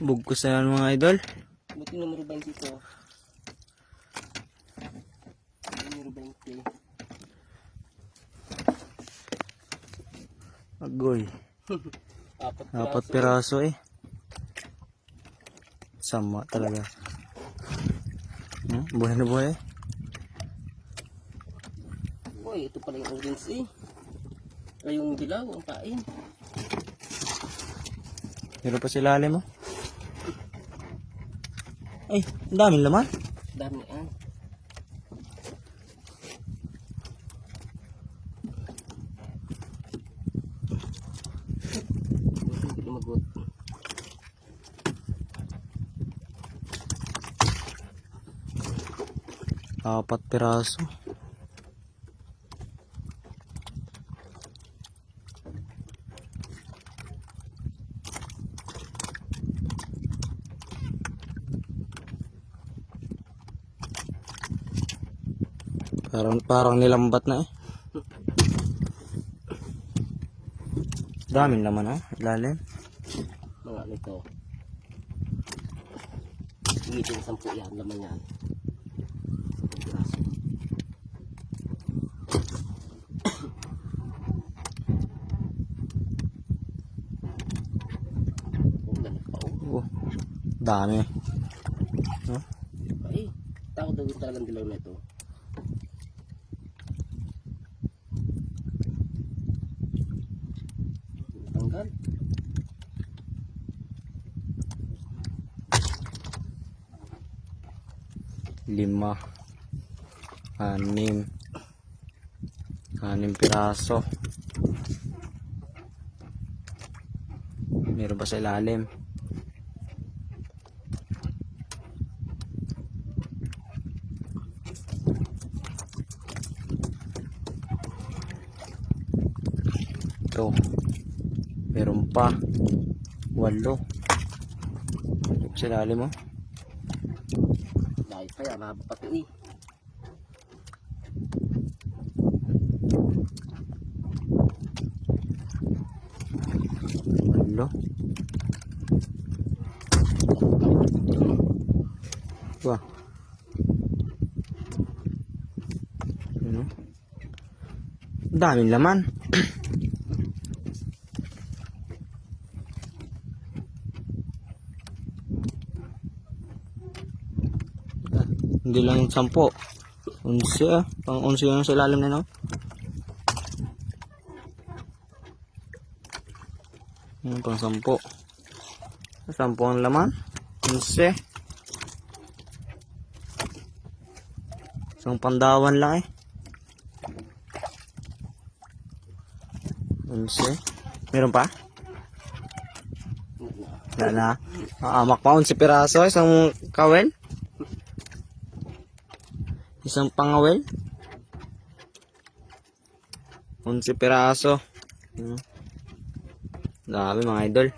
Bugkos na yan mga idol. Buti numero 20 ito. Numero 20. Agoy. Apat Apat piraso. eh. Sama talaga. Hmm? Buhay na buhay eh. Uy, ito pala yung orange eh. Ay, yung dilaw, ang kain. Meron pa sa ilalim mo. Ay, ang daming laman. Dami ah. Hindi lumagot. Apat piraso. Parang parang nilambat na eh. Daming laman ah, ilalim. Mga ano ito. Higit sampu yan, laman yan. Oh, oh. Oh, dami. Oh, Ay, tao daw talagang dilaw na ito. Lima. Anim. Anim piraso. Meron pa sa ilalim. Ito. Meron pa. Walo. Ilalim mo. Dahil kaya, mahaba pa ito eh. Walo. Wah. Ano? Daming laman. Hindi lang sampo. Unsi ah. Pang unsi yung sa ilalim na no. Yan pang sampo. Sampo ang laman. Unsi. Isang pandawan lang eh. Unsi. Meron pa? Wala na. Na. Maamak pa. Unsi piraso. Isang kawel. Isang pangawel. Unsi piraso. Hmm. Dami mga idol.